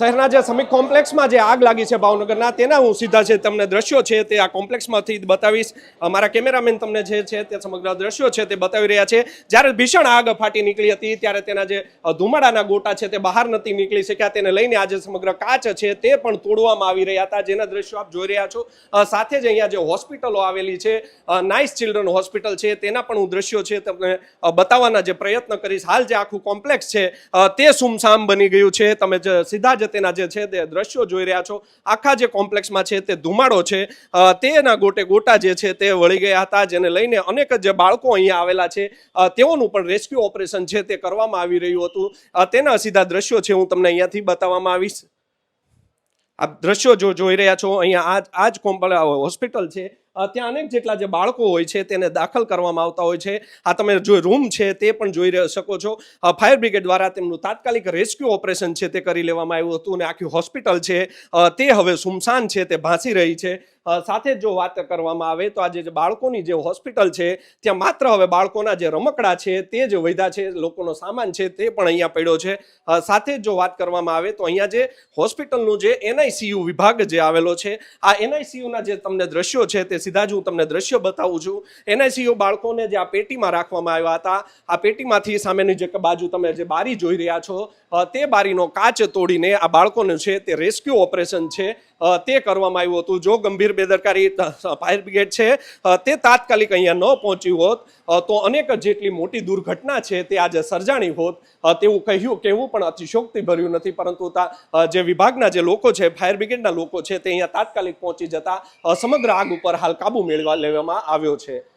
શહેરના જે સમિક કોમ્પ્લેક્સમાં જે આગ લાગી છે ભાવનગરના, તેના હું સીધા છે તમને દ્રશ્યો છે તે આ કોમ્પ્લેક્સમાંથી બતાવીશ. અમારા કેમેરામેન તમને જે છે તે સમગ્ર દ્રશ્યો છે તે બતાવી રહ્યા છે. જ્યારે ભીષણ આગ ફાટી નીકળી હતી, ત્યારે તેના જે ધુમાડાના ગોટા છે તે બહાર નથી નીકળી શક્યા. તેને લઈને આજે સમગ્ર કાચ છે તે પણ તોડવામાં આવી રહ્યા હતા. જેના દ્રશ્યો આપ જોઈ રહ્યા છો. સાથે જ અહીંયા જે હોસ્પિટલો આવેલી છે નાઇસ ચિલ્ડ્રન હોસ્પિટલ છે, તેના પણ હું દ્રશ્યો છે તમને બતાવવાના જે પ્રયત્ન કરીશ. હાલ જે આખું કોમ્પ્લેક્સ છે તે સુમસામ બની ગયું છે. તમે જે સીધા જ તેના જે છે તે દ્રશ્યો જોઈ રહ્યા છો. આખા જે કોમ્પ્લેક્સમાં છે તે ધુમાડો છે. તેના ગોટે ગોટા જે છે તે વળી ગયા હતા, જેને લઈને અનેક જે બાળકો અહીંયા આવેલા છે. તેઓનું પણ રેસ્ક્યુ ઓપરેશન છે તે કરવામાં આવી રહ્યું હતું. તેના સીધા દ્રશ્યો છે હું તમને અહીંયાથી બતાવવામાં આવીશ. આ દ્રશ્યો જો જોઈ રહ્યા છો, અહીંયા આ આ જ કોમ્પ હોસ્પિટલ છે. ત્યાં અનેક જેટલા જે બાળકો હોય છે તેને દાખલ કરવામાં આવતા હોય છે. આ તમે જો રૂમ છે તે પણ જોઈ શકો છો. ફાયર બ્રિગેડ દ્વારા તેમનું તાત્કાલિક રેસ્ક્યુ ઓપરેશન છે તે કરી લેવામાં આવ્યું હતું અને આખી હોસ્પિટલ છે તે હવે સુમસાન છે તે ભાંસી રહી છે. સાથે જ વાત કરવામાં આવે તો આજે જે બાળકોની જે હોસ્પિટલ છે ત્યાં માત્ર હવે બાળકોના જે રમકડા છે તે જ વૈધા છે, લોકોનો સામાન છે તે પણ અહીંયા પડ્યો છે. સાથે જો વાત કરવામાં આવે તો અહીંયા જે હોસ્પિટલનું જે એનઆઈસીયુ વિભાગ જે આવેલો છે, આ એનઆઈસીયુના જે તમને દ્રશ્યો છે તે સીધા જ હું તમને દ્રશ્ય બતાવું છું. એનઆઈસીયુ બાળકોને જે આ પેટીમાં રાખવામાં આવ્યા હતા, આ પેટીમાંથી સામેની જે બાજુ તમે જે બારી જોઈ રહ્યા છો તે બારીનો કાચ તોડીને આ બાળકોને છે તે રેસ્ક્યુ ઓપરેશન છે. તે કરવામાં આવ્યું હતું. જો ગંભીર બેદરકારી ફાયર બ્રિગેડ છે તે તાત્કાલિક અહીંયા ન પહોંચ્યું હોત. તો અનેક જેટલી મોટી દુર્ઘટના છે તે આજે સર્જાણી હોત. તેવું કહ્યું કેવું પણ અતિશોક્તિ ભર્યું નથી. પરંતુ જે વિભાગના જે લોકો છે, ફાયર બ્રિગેડના લોકો છે, તે અહીંયા તાત્કાલિક પહોંચી જતા સમગ્ર આગ ઉપર હાલ કાબુ મેળવા લેવામાં આવ્યો છે.